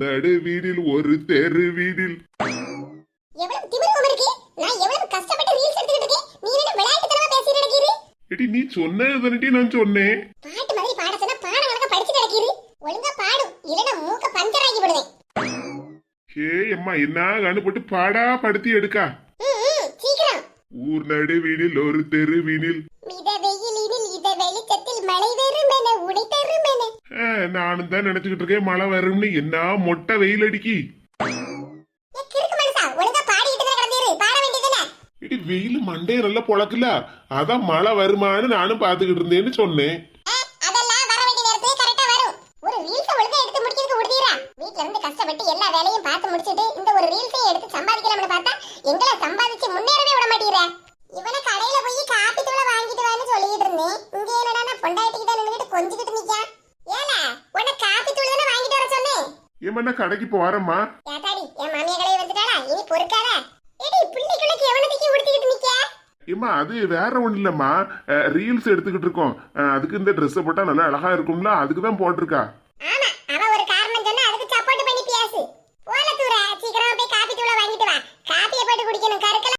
நடு வீடில் ஒரு தெரு வீடில் எடி நீ சொன்னதுதானடி நான் சொன்னேன். பாட்டு மாதிரி பாட சொன்னா பாட கணக்க படிச்சு நடக்கிறீ ஒழுங்கா பாடு இல்லைன்னா மூக்க பஞ்சர் ஆக்கி விடுவேன் ஹே அம்மா என்ன கண்ணு போட்டு பாடா படுத்தி எடுக்கா. சீக்கிரம். ஊர் நடு வீடில் ஒரு தெரு வீடில் மித வெயிலினில் இத வெளிச்சத்தில் மழை உடை தரும் நானும் தான் நினைச்சுக்கிட்டு இருக்கேன். மழை வரும்னு. என்ன? மொட்டை வெயில் அடிக்கி. இடி வெயில் மண்டைய நல்லா பொழக்கல. அதான் மழை வருமான்னு நானும் பாத்துக்கிட்டு இருந்தேன்னு சொன்னேன். வீட்ல இருந்து கஷ்டப்பட்டு எல்லா வேலையும் பார்த்து முடிச்சிட்டு இந்த ஒரு ரீல்ஸையும் எடுத்து சம்பாதிக்கலாம்னு பார்த்தா எங்களை சம்பாதிச்சு ஏமா கடைக்கு போறேம்மா ஏத்தாடி என் மாமியா கடையை வந்துட்டாளா? இனி பொறுக்காத. ஏடி பிள்ளைகளுக்கு எவனத்துக்கு உடுத்திக்கிட்டு நிக்க? ஏம்மா அது வேற ஒண்ணு இல்லம்மா. ரீல்ஸ் எடுத்துக்கிட்டு இருக்கோம். அதுக்கு இந்த ட்ரெஸ் போட்டா நல்லா அழகா இருக்கும்ல. அதுக்கு தான் போட்டிருக்கா.